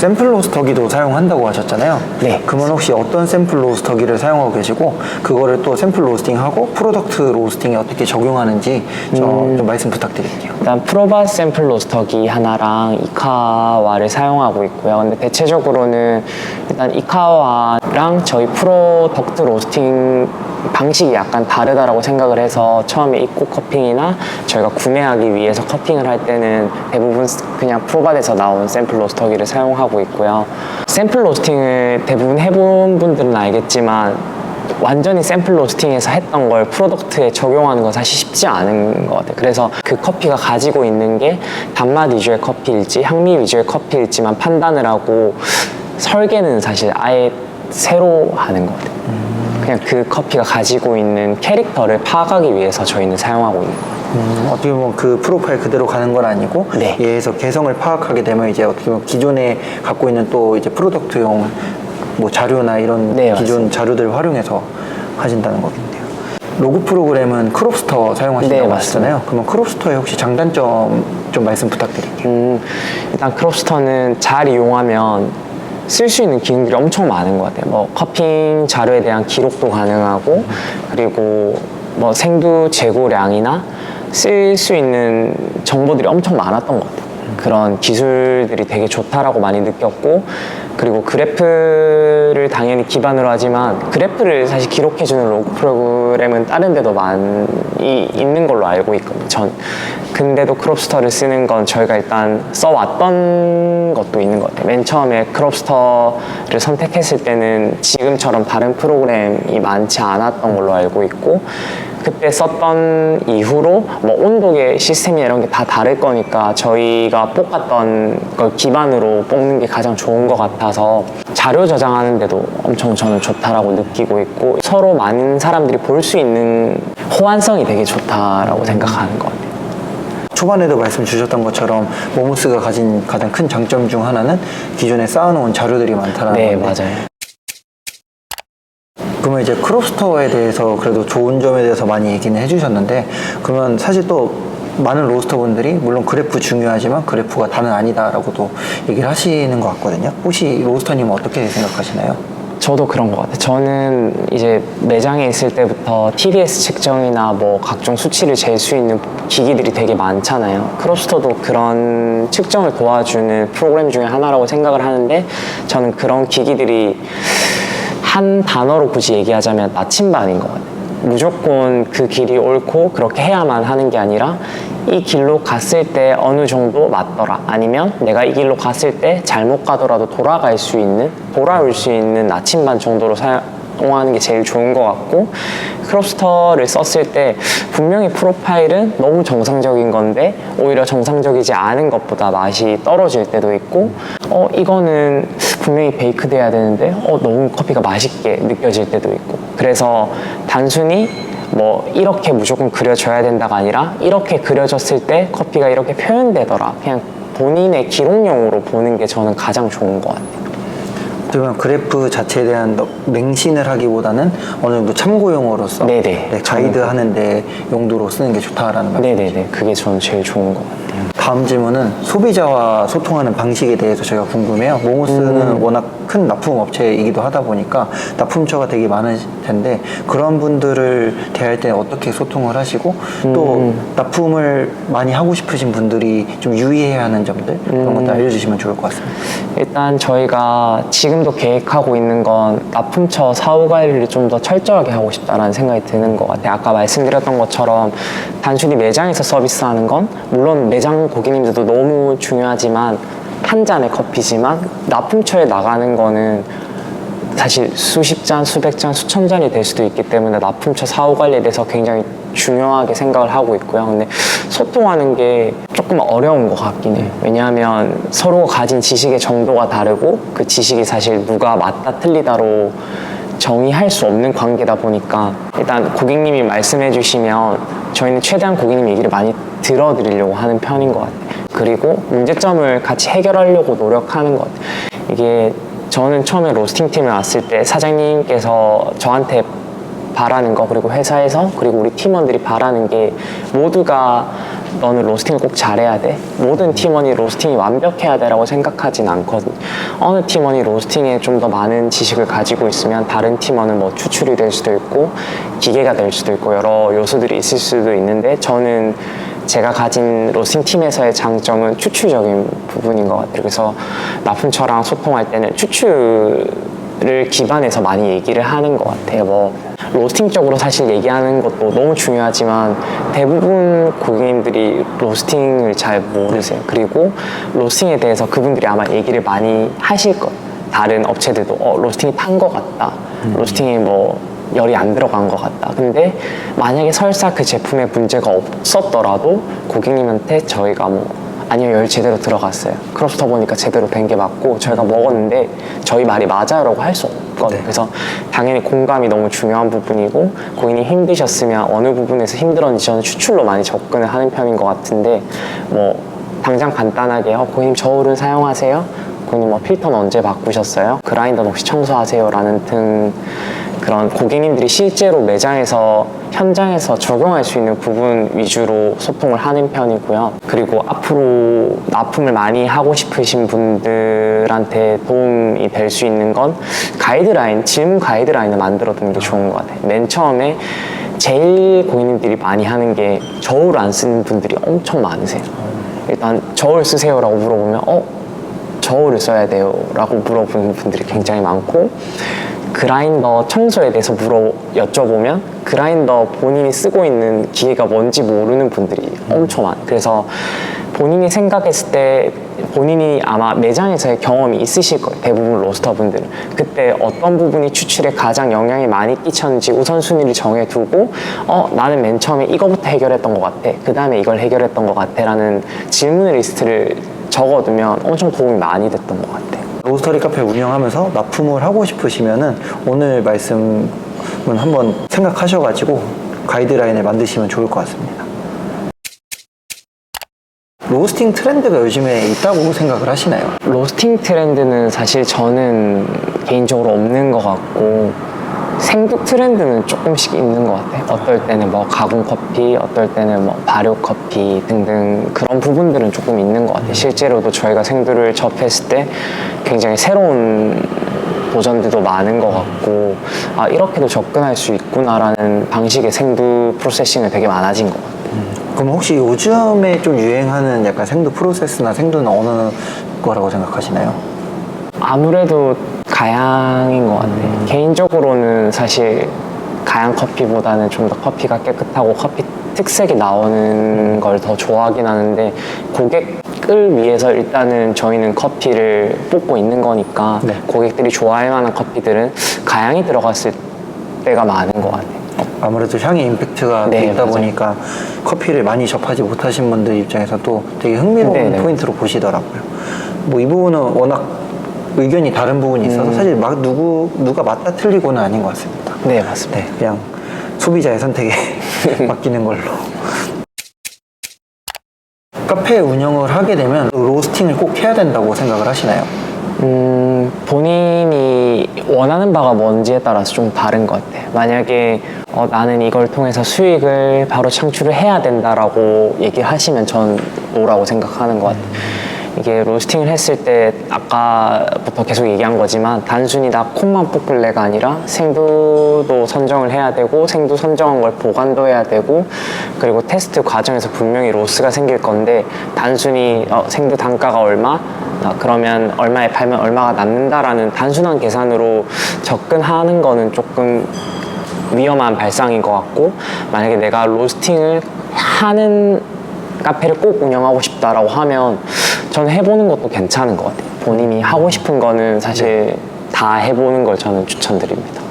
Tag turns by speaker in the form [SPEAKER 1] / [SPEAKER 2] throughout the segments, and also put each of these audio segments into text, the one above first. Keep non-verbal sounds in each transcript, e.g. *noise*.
[SPEAKER 1] 샘플 로스터기도 사용한다고 하셨잖아요.
[SPEAKER 2] 네.
[SPEAKER 1] 그러면 혹시 어떤 샘플 로스터기를 사용하고 계시고 그거를 또 샘플 로스팅하고 프로덕트 로스팅에 어떻게 적용하는지 저
[SPEAKER 2] 음.
[SPEAKER 1] 좀 말씀 부탁드릴게요.
[SPEAKER 2] 일단 프로바 샘플 로스터기 하나랑 이카와를 사용하고 있고요. 근데 대체적으로는 일단 이카와랑 저희 프로덕트 로스팅 방식이 약간 다르다라고 생각을 해서 처음에 입고 커핑이나 저희가 구매하기 위해서 커팅을 할 때는 대부분 그냥 프로바에서 나온 샘플 로스터기를 사용하고 있고요. 샘플 로스팅을 대부분 해본 분들은 알겠지만 완전히 샘플 로스팅에서 했던 걸 프로덕트에 적용하는 건 사실 쉽지 않은 것 같아요. 그래서 그 커피가 가지고 있는 게 단맛 위주의 커피일지 향미 위주의 커피일지만 판단을 하고 설계는 사실 아예 새로 하는 것 같아요. 그냥 그 커피가 가지고 있는 캐릭터를 파악하기 위해서 저희는 사용하고 있는 거예요.
[SPEAKER 1] 음, 어떻게 보면 그 프로파일 그대로 가는 건 아니고
[SPEAKER 2] 네.
[SPEAKER 1] 얘에서 개성을 파악하게 되면 이제 어떻게 보면 기존에 갖고 있는 또 이제 프로덕트용 뭐 자료나 이런
[SPEAKER 2] 네,
[SPEAKER 1] 기존 자료들을 활용해서 하신다는 거겠네요. 로그 프로그램은 크롭스터 사용하신다고
[SPEAKER 2] 네,
[SPEAKER 1] 하셨잖아요. 그러면 크롭스터의 혹시 장단점 좀 말씀 부탁드릴게요.
[SPEAKER 2] 음, 일단 크롭스터는 잘 이용하면 쓸 수 있는 기능들이 엄청 많은 것 같아요. 뭐 커핑 자료에 대한 기록도 가능하고 그리고 뭐 생두 재고량이나 쓸 수 있는 정보들이 엄청 많았던 것 같아요. 그런 기술들이 되게 좋다라고 많이 느꼈고 그리고 그래프를 당연히 기반으로 하지만 그래프를 사실 기록해주는 로그 프로그램은 다른 데도 많이 있는 걸로 알고 있거든요. 전 근데도 크롭스터를 쓰는 건 저희가 일단 써왔던 것도 있는 것 같아요. 맨 처음에 크롭스터를 선택했을 때는 지금처럼 다른 프로그램이 많지 않았던 걸로 알고 있고 그때 썼던 이후로 뭐 온도계 시스템이나 이런 게 다 다를 거니까 저희가 뽑았던 걸 기반으로 뽑는 게 가장 좋은 것 같아서 자료 저장하는데도 엄청 저는 좋다라고 느끼고 있고 서로 많은 사람들이 볼 수 있는 호환성이 되게 좋다라고 생각하는 것 같아요.
[SPEAKER 1] 초반에도 말씀 주셨던 것처럼 모모스가 가진 가장 큰 장점 중 하나는 기존에 쌓아놓은 자료들이 많다라는
[SPEAKER 2] 네,
[SPEAKER 1] 건데
[SPEAKER 2] 맞아요.
[SPEAKER 1] 그러면 이제 크롭스터에 대해서 그래도 좋은 점에 대해서 많이 얘기는 해주셨는데 그러면 사실 또 많은 로스터분들이 물론 그래프 중요하지만 그래프가 다는 아니다라고도 얘기를 하시는 것 같거든요. 혹시 로스터님은 어떻게 생각하시나요?
[SPEAKER 2] 저도 그런 것 같아요. 저는 이제 매장에 있을 때부터 TDS 측정이나 뭐 각종 수치를 잴 수 있는 기기들이 되게 많잖아요. 크로스터도 그런 측정을 도와주는 프로그램 중에 하나라고 생각을 하는데 저는 그런 기기들이 한 단어로 굳이 얘기하자면 나침반인 것 같아요. 무조건 그 길이 옳고 그렇게 해야만 하는 게 아니라 이 길로 갔을 때 어느 정도 맞더라? 아니면 내가 이 길로 갔을 때 잘못 가더라도 돌아갈 수 있는 돌아올 수 있는 나침반 정도로 사용하는 게 제일 좋은 것 같고 크롭스터를 썼을 때 분명히 프로파일은 너무 정상적인 건데 오히려 정상적이지 않은 것보다 맛이 떨어질 때도 있고 어 이거는 분명히 베이크 돼야 되는데 어 너무 커피가 맛있게 느껴질 때도 있고. 그래서 단순히 뭐 이렇게 무조건 그려져야 된다가 아니라 이렇게 그려졌을 때 커피가 이렇게 표현되더라 그냥 본인의 기록용으로 보는 게 저는 가장 좋은 것 같아요.
[SPEAKER 1] 그러면 그래프 자체에 대한 너- 맹신을 하기보다는 어느 정도 참고용어로서
[SPEAKER 2] 네네.
[SPEAKER 1] 네, 가이드 하는데 용도로 쓰는 게 좋다라는 말.
[SPEAKER 2] 네네네 그게 저는 제일 좋은 것 같아요.
[SPEAKER 1] 다음 질문은 소비자와 소통하는 방식에 대해서 제가 궁금해요. 모모스는
[SPEAKER 2] 음.
[SPEAKER 1] 워낙 큰 납품 업체이기도 하다 보니까 납품처가 되게 많을 텐데 그런 분들을 대할 때 어떻게 소통을 하시고 또
[SPEAKER 2] 음.
[SPEAKER 1] 납품을 많이 하고 싶으신 분들이 좀 유의해야 하는 점들 그런
[SPEAKER 2] 음.
[SPEAKER 1] 것들 알려주시면 좋을 것 같습니다.
[SPEAKER 2] 일단 저희가 지금도 계획하고 있는 건 납품처 사후 관리를 좀 더 철저하게 하고 싶다라는 생각이 드는 것 같아요. 아까 말씀드렸던 것처럼 단순히 매장에서 서비스하는 건 물론 매장 고객님들도 너무 중요하지만 한 잔의 커피지만 납품처에 나가는 거는 사실 수십 잔, 수백 잔, 수천 잔이 될 수도 있기 때문에 납품처 사후 관리에 대해서 굉장히 중요하게 생각을 하고 있고요. 근데 소통하는 게 조금 어려운 것 같긴 해요. 왜냐하면 서로가 가진 지식의 정도가 다르고 그 지식이 사실 누가 맞다 틀리다로 정의할 수 없는 관계다 보니까 일단 고객님이 말씀해 주시면 저희는 최대한 고객님 얘기를 많이 들어드리려고 하는 편인 것 같아요. 그리고 문제점을 같이 해결하려고 노력하는 것 같아요. 이게 저는 처음에 로스팅 팀에 왔을 때 사장님께서 저한테 바라는 거 그리고 회사에서 그리고 우리 팀원들이 바라는 게 모두가 너는 로스팅을 꼭 잘해야 돼. 모든 팀원이 로스팅이 완벽해야 돼라고 생각하진 않거든. 어느 팀원이 로스팅에 좀 더 많은 지식을 가지고 있으면 다른 팀원은 뭐 추출이 될 수도 있고 기계가 될 수도 있고 여러 요소들이 있을 수도 있는데 저는 제가 가진 로스팅 팀에서의 장점은 추출적인 부분인 것 같아요. 그래서 나품처랑 소통할 때는 추출을 기반해서 많이 얘기를 하는 것 같아요. 뭐 로스팅적으로 사실 얘기하는 것도 너무 중요하지만 대부분 고객님들이 로스팅을 잘 모르세요. 그리고 로스팅에 대해서 그분들이 아마 얘기를 많이 하실 거예요. 다른 업체들도 어, 로스팅이 탄 것 같다. 로스팅이 뭐 열이 안 들어간 것 같다. 근데 만약에 설사 그 제품에 문제가 없었더라도 고객님한테 저희가 뭐 아니요 열 제대로 들어갔어요. 크로스터 보니까 제대로 된 게 맞고 저희가 먹었는데 저희 말이 맞아요라고 할 수 없거든요.
[SPEAKER 1] 네.
[SPEAKER 2] 그래서 당연히 공감이 너무 중요한 부분이고 고객님 힘드셨으면 어느 부분에서 힘들었는지 저는 추출로 많이 접근을 하는 편인 것 같은데 뭐 당장 간단하게 어, 고객님 저울을 사용하세요? 고객님 뭐 필터는 언제 바꾸셨어요? 그라인더는 혹시 청소하세요? 라는 등 그런 고객님들이 실제로 매장에서 현장에서 적용할 수 있는 부분 위주로 소통을 하는 편이고요. 그리고 앞으로 납품을 많이 하고 싶으신 분들한테 도움이 될 수 있는 건 가이드라인, 질문 가이드라인을 만들어 두는 게 좋은 것 같아요. 맨 처음에 제일 고객님들이 많이 하는 게 저울 안 쓰는 분들이 엄청 많으세요. 일단 저울 쓰세요라고 물어보면 어 저울을 써야 돼요 라고 물어보는 분들이 굉장히 많고 그라인더 청소에 대해서 물어 여쭤보면 그라인더 본인이 쓰고 있는 기계가 뭔지 모르는 분들이 엄청 많아요 그래서 본인이 생각했을 때 본인이 아마 매장에서의 경험이 있으실 거예요 대부분 로스터 분들은. 그때 어떤 부분이 추출에 가장 영향이 많이 끼쳤는지 우선순위를 정해두고 어 나는 맨 처음에 이거부터 해결했던 것 같아 그 다음에 이걸 해결했던 것 같아 라는 질문 리스트를 적어두면 엄청 도움이 많이 됐던 것 같아요
[SPEAKER 1] 로스터리 카페 운영하면서 납품을 하고 싶으시면은 오늘 말씀은 한번 생각하셔가지고 가이드라인을 만드시면 좋을 것 같습니다. 로스팅 트렌드가 요즘에 있다고 생각을 하시나요?
[SPEAKER 2] 로스팅 트렌드는 사실 저는 개인적으로 없는 것 같고 생두 트렌드는 조금씩 있는 것 같아요. 어떨 때는 뭐 가공 커피, 어떨 때는 뭐 발효 커피 등등 그런 부분들은 조금 있는 것 같아요. 실제로도 저희가 생두를 접했을 때 굉장히 새로운 도전들도 많은 것 같고 아 이렇게도 접근할 수 있구나라는 방식의 생두 프로세싱이 되게 많아진 것 같아요.
[SPEAKER 1] 그럼 혹시 요즘에 좀 유행하는 약간 생두 프로세스나 생두는 어느 거라고 생각하시나요?
[SPEAKER 2] 아무래도 가양인 것 같아요. 개인적으로는 사실 가양 커피보다는 좀 더 커피가 깨끗하고 커피 특색이 나오는 걸 더 좋아하긴 하는데 고객을 위해서 일단은 저희는 커피를 뽑고 있는 거니까
[SPEAKER 1] 네.
[SPEAKER 2] 고객들이 좋아할 만한 커피들은 가양이 들어갔을 때가 많은 것 같아요.
[SPEAKER 1] 아무래도 향의 임팩트가
[SPEAKER 2] 네,
[SPEAKER 1] 있다
[SPEAKER 2] 맞아요.
[SPEAKER 1] 보니까 커피를 많이 접하지 못하신 분들 입장에서 또 되게 흥미로운
[SPEAKER 2] 네, 네.
[SPEAKER 1] 포인트로 보시더라고요. 뭐 이 부분은 워낙 의견이 다른 부분이 있어서
[SPEAKER 2] 음.
[SPEAKER 1] 사실 막 누구 누가 맞다 틀리고는 아닌 것 같습니다.
[SPEAKER 2] 네, 맞습니다.
[SPEAKER 1] 네, 그냥 소비자의 선택에 *laughs* 맡기는 걸로. 카페 운영을 하게 되면 로스팅을 꼭 해야 된다고 생각을 하시나요?
[SPEAKER 2] 음, 본인이 원하는 바가 뭔지에 따라서 좀 다른 것 같아요. 만약에 어, 나는 이걸 통해서 수익을 바로 창출을 해야 된다라고 얘기하시면 전 노라고 생각하는 것 같아요. 이게 로스팅을 했을 때 아까부터 계속 얘기한 거지만 단순히 나 콩만 뽑을래가 아니라 생두도 선정을 해야 되고 생두 선정한 걸 보관도 해야 되고 그리고 테스트 과정에서 분명히 로스가 생길 건데 단순히 어, 생두 단가가 얼마? 아, 그러면 얼마에 팔면 얼마가 남는다라는 단순한 계산으로 접근하는 거는 조금 위험한 발상인 것 같고 만약에 내가 로스팅을 하는 카페를 꼭 운영하고 싶다라고 하면 저는 해보는 것도 괜찮은 것 같아요. 본인이 하고 싶은 거는 사실 다 해보는 걸 저는 추천드립니다.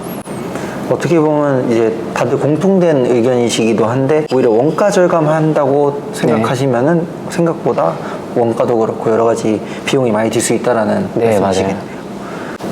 [SPEAKER 1] 어떻게 보면 이제 다들 공통된 의견이시기도 한데 오히려 원가 절감한다고 생각하시면은 생각보다 원가도 그렇고 여러 가지 비용이 많이 들 수 있다라는
[SPEAKER 2] 네,
[SPEAKER 1] 말씀이시겠네요.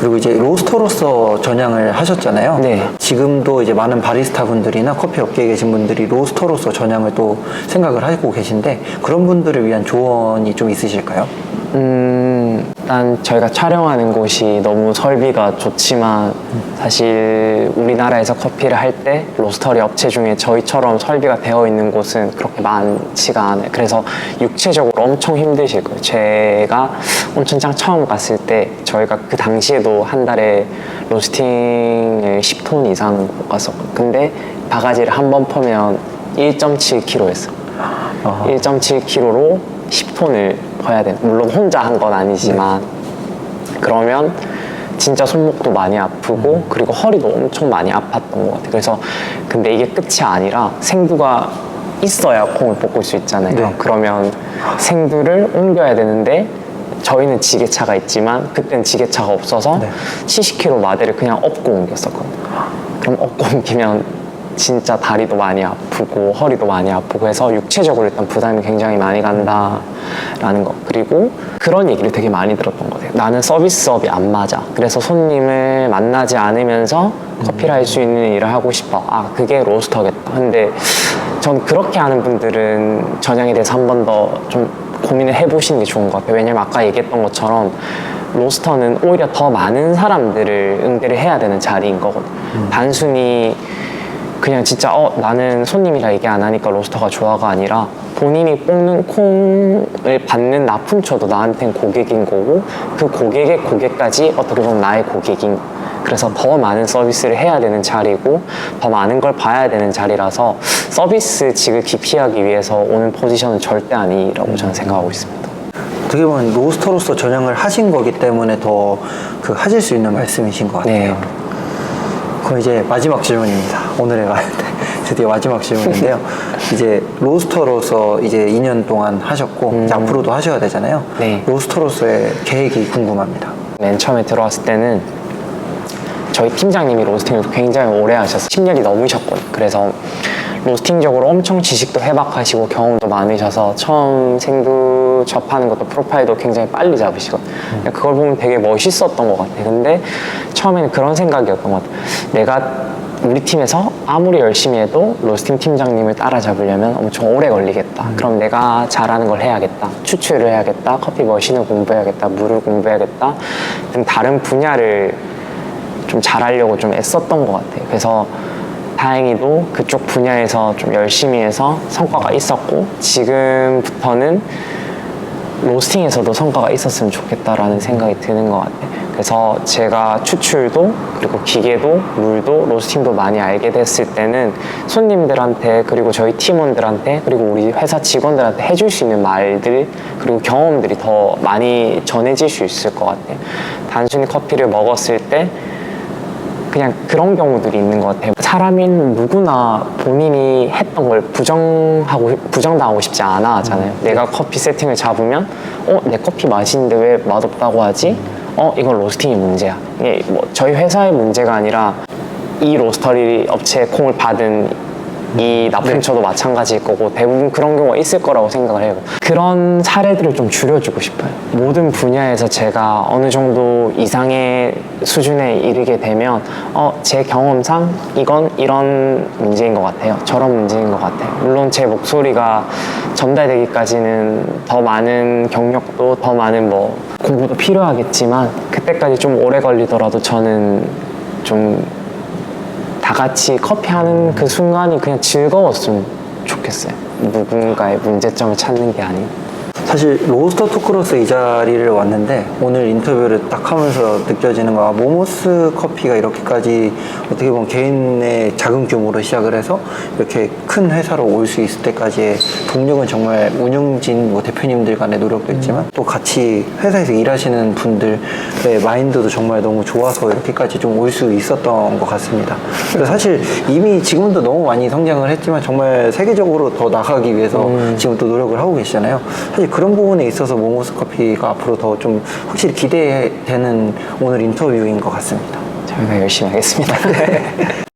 [SPEAKER 1] 그리고 이제 로스터로서 전향을 하셨잖아요.
[SPEAKER 2] 네.
[SPEAKER 1] 지금도 이제 많은 바리스타 분들이나 커피 업계에 계신 분들이 로스터로서 전향을 또 생각을 하고 계신데 그런 분들을 위한 조언이 좀 있으실까요?
[SPEAKER 2] 음, 일단 저희가 촬영하는 곳이 너무 설비가 좋지만 사실 우리나라에서 커피를 할 때 로스터리 업체 중에 저희처럼 설비가 되어 있는 곳은 그렇게 많지가 않아요. 그래서 육체적으로 엄청 힘드실 거예요. 제가 온천장 처음 갔을 때 저희가 그 당시에도 한 달에 로스팅을 10톤 이상 못 갔었거든요. 근데 바가지를 한 번 퍼면 1.7kg였어요. 1.7kg로 10톤을 퍼야 돼. 물론 혼자 한 건 아니지만 그러면 진짜 손목도 많이 아프고 그리고 허리도 엄청 많이 아팠던 것 같아요. 그래서 근데 이게 끝이 아니라 생두가 있어야 콩을 볶을 수 있잖아요.
[SPEAKER 1] 네.
[SPEAKER 2] 그러면 생두를 옮겨야 되는데 저희는 지게차가 있지만 그땐 지게차가 없어서
[SPEAKER 1] 네.
[SPEAKER 2] 70kg 마대를 그냥 업고 옮겼었거든요. 그럼 업고 옮기면 진짜 다리도 많이 아프고 허리도 많이 아프고 해서 육체적으로 일단 부담이 굉장히 많이 간다라는 거. 그리고 그런 얘기를 되게 많이 들었던 것 같아요. 나는 서비스업이 안 맞아. 그래서 손님을 만나지 않으면서 커피를 할 수 있는 일을 하고 싶어. 아 그게 로스터겠다. 근데 전 그렇게 하는 분들은 전향에 대해서 한 번 더 좀 고민을 해보시는 게 좋은 것 같아요. 왜냐면 아까 얘기했던 것처럼 로스터는 오히려 더 많은 사람들을 응대를 해야 되는 자리인 거거든요. 단순히 그냥 진짜 어 나는 손님이라 얘기 안 하니까 로스터가 좋아가 아니라 본인이 뽑는 콩을 받는 납품처도 나한텐 고객인 거고 그 고객의 고객까지 어떻게 보면 나의 고객인 그래서 더 많은 서비스를 해야 되는 자리고 더 많은 걸 봐야 되는 자리라서 서비스 직을 기피하기 위해서 오는 포지션은 절대 아니라고 저는 생각하고 있습니다.
[SPEAKER 1] 어떻게 보면 로스터로서 전향을 하신 거기 때문에 더 그 하실 수 있는 말씀이신 것 같아요.
[SPEAKER 2] 네.
[SPEAKER 1] 그럼 이제 마지막 질문입니다. 오늘의 *laughs* 드디어 마지막 질문인데요. 이제 로스터로서 이제 2년 동안 하셨고 이제 앞으로도 하셔야 되잖아요.
[SPEAKER 2] 네.
[SPEAKER 1] 로스터로서의 계획이 궁금합니다.
[SPEAKER 2] 맨 처음에 들어왔을 때는 저희 팀장님이 로스팅을 굉장히 오래 하셔서 10년이 넘으셨거든요. 그래서 로스팅적으로 엄청 지식도 해박하시고 경험도 많으셔서 처음 생두 접하는 것도 프로파일도 굉장히 빨리 잡으시거든요. 그걸 보면 되게 멋있었던 것 같아요. 근데 처음에는 그런 생각이었던 것 같아요. 내가 우리 팀에서 아무리 열심히 해도 로스팅 팀장님을 따라잡으려면 엄청 오래 걸리겠다. 그럼 내가 잘하는 걸 해야겠다. 추출을 해야겠다. 커피 머신을 공부해야겠다. 물을 공부해야겠다. 등 다른 분야를 좀 잘하려고 좀 애썼던 것 같아요. 그래서 다행히도 그쪽 분야에서 좀 열심히 해서 성과가 있었고 지금부터는 로스팅에서도 성과가 있었으면 좋겠다라는 생각이 드는 것 같아요. 그래서 제가 추출도 그리고 기계도 물도 로스팅도 많이 알게 됐을 때는 손님들한테 그리고 저희 팀원들한테 그리고 우리 회사 직원들한테 해줄 수 있는 말들 그리고 경험들이 더 많이 전해질 수 있을 것 같아요. 단순히 커피를 먹었을 때 그냥 그런 경우들이 있는 것 같아요. 사람인 누구나 본인이 했던 걸 부정하고 부정당하고 싶지 않아 하잖아요. 내가 커피 세팅을 잡으면 어 내 커피 맛있는데 왜 맛없다고 하지? 어 이건 로스팅이 문제야. 이게 뭐 저희 회사의 문제가 아니라 이 로스터리 업체 콩을 받은 이 납품처도 마찬가지일 거고 대부분 그런 경우가 있을 거라고 생각을 해요. 그런 사례들을 좀 줄여주고 싶어요. 모든 분야에서 제가 어느 정도 이상의 수준에 이르게 되면 어, 제 경험상 이건 이런 문제인 것 같아요. 저런 문제인 것 같아요. 물론 제 목소리가 전달되기까지는 더 많은 경력도 더 많은 뭐 공부도 필요하겠지만 그때까지 좀 오래 걸리더라도 저는 좀 다 같이 커피 하는 그 순간이 그냥 즐거웠으면 좋겠어요. 누군가의 문제점을 찾는 게 아닌.
[SPEAKER 1] 사실 로스터 토크로서 이 자리를 왔는데 오늘 인터뷰를 딱 하면서 느껴지는 거가 모모스 커피가 이렇게까지 어떻게 보면 개인의 작은 규모로 시작을 해서 이렇게 큰 회사로 올 수 있을 때까지의 동력은 정말 운영진 뭐 대표님들 간의 노력도 있지만 또 같이 회사에서 일하시는 분들의 마인드도 정말 너무 좋아서 이렇게까지 좀 올 수 있었던 것 같습니다. 그래서 사실 이미 지금도 너무 많이 성장을 했지만 정말 세계적으로 더 나가기 위해서 지금 또 노력을 하고 계시잖아요. 사실 그런 부분에 있어서 모모스 커피가 앞으로 더 좀 확실히 기대되는 오늘 인터뷰인 것 같습니다.
[SPEAKER 2] 저희가 열심히 하겠습니다. *laughs*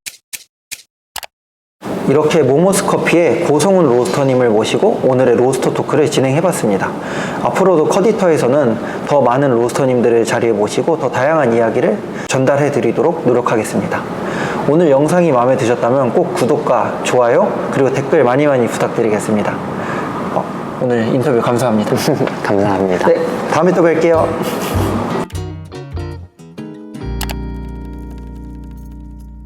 [SPEAKER 1] 이렇게 모모스 커피의 고성훈 로스터님을 모시고 오늘의 로스터 토크를 진행해봤습니다. 앞으로도 커디터에서는 더 많은 로스터님들을 자리에 모시고 더 다양한 이야기를 전달해드리도록 노력하겠습니다. 오늘 영상이 마음에 드셨다면 꼭 구독과 좋아요 그리고 댓글 많이 많이 부탁드리겠습니다. 어, 오늘 인터뷰 감사합니다. *laughs*
[SPEAKER 2] 감사합니다.
[SPEAKER 1] 네, 다음에 또 뵐게요.